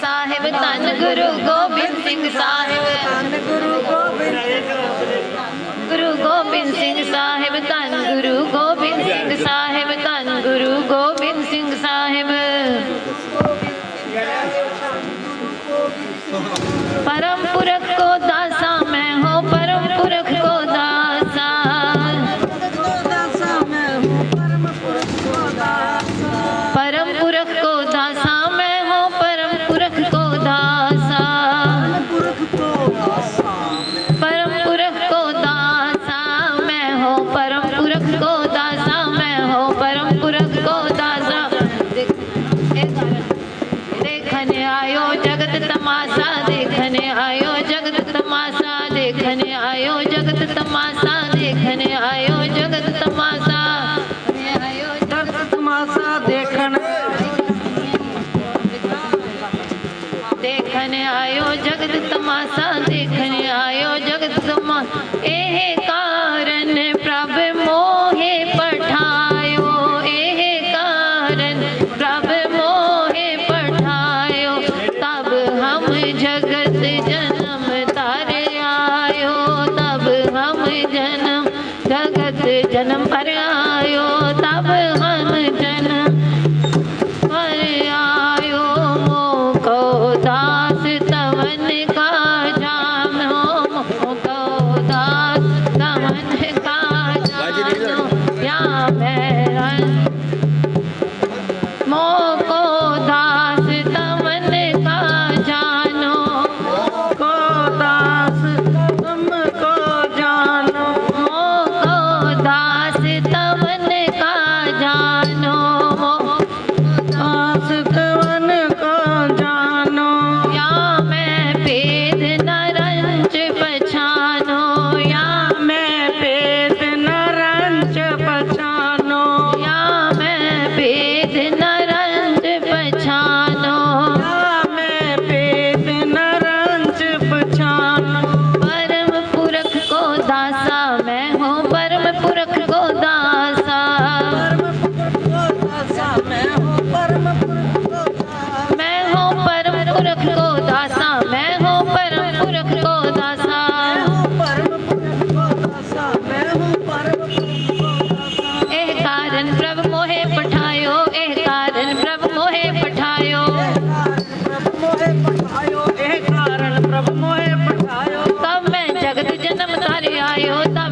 साहेब धन गुरु गोबिंद सिंह साहेब। धन गुरु गोबिंद गुरु गोबिंद सिंह साहेब धन गुरु गोबिंद सिंह साहेब धन गुरु गोबिंद सिंह साहेब। परम पुरख को दासा मैं हो परम पुरख को दासा। परम पुरख को ਜਗਤ ਤਮਾਸ਼ਾ ਦੇਖਣ ਆਇਓ ਜਗਤ ਤਮਾਸ਼ਾ नम आयो तब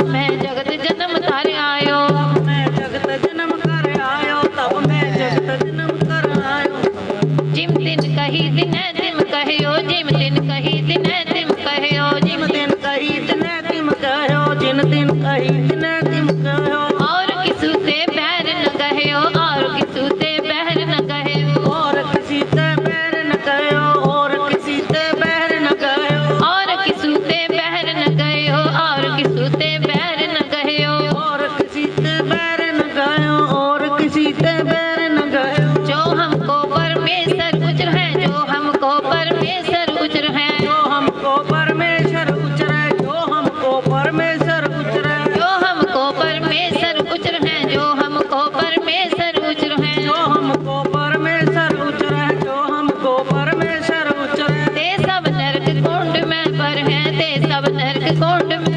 कुंड में।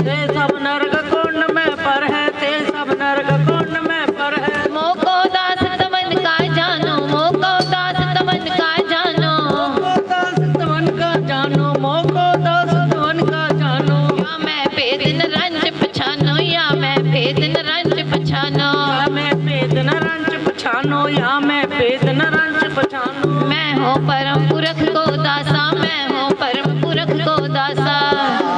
ते सब नरक कुंड में पर है ते सब नरक कुंड में पर है। मोको दास तमन का जानो मोको दास तमन का जानो। मोको दास तमन का जानो मोको दास तमन का जानो। या मैं पेदन रंज पछानो या मैं पेदन रंज पछानो। मैं पेदन रंज पछानो या मैं पेदन रंज पछानो। मैं हूँ परम पुरख को दासा मैं 왔어.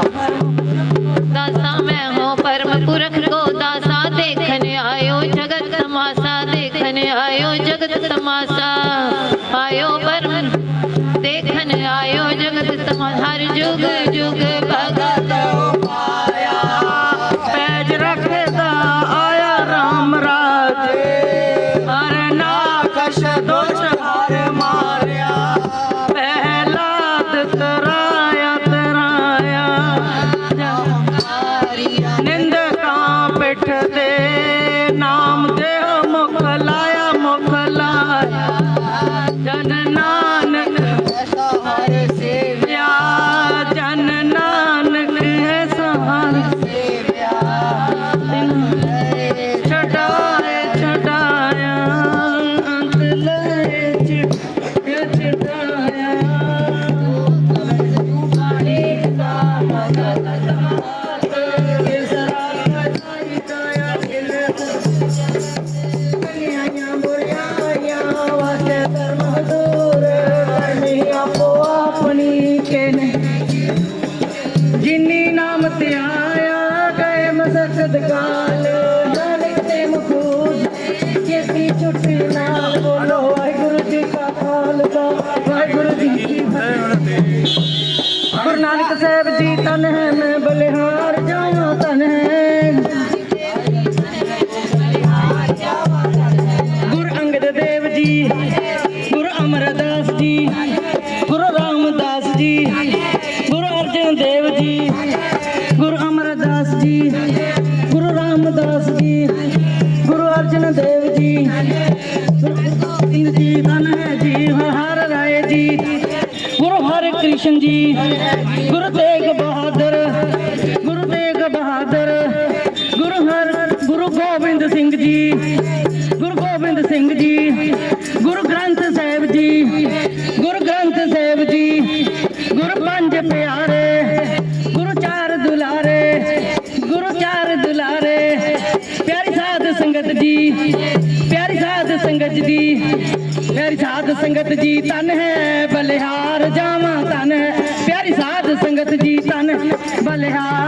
সহায় চটে ਪੰਜ ਪਿਆਰੇ, ਗੁਰੂ ਚਾਰ ਦੁਲਾਰੇ, ਗੁਰੂ ਚਾਰ ਦੁਲਾਰੇ, ਪਿਆਰੀ ਸਾਧ ਸੰਗਤ ਜੀ, ਪਿਆਰੀ ਸਾਧ ਸੰਗਤ ਜੀ, ਪਿਆਰੀ ਸਾਧ ਸੰਗਤ ਜੀ ਤਨ ਹੈ ਬਲਿਹਾਰ, ਜਾਵਾਂ ਤਨ ਪਿਆਰੀ ਸਾਧ ਸੰਗਤ ਜੀ ਤਨ ਬਲਿਹਾਰ।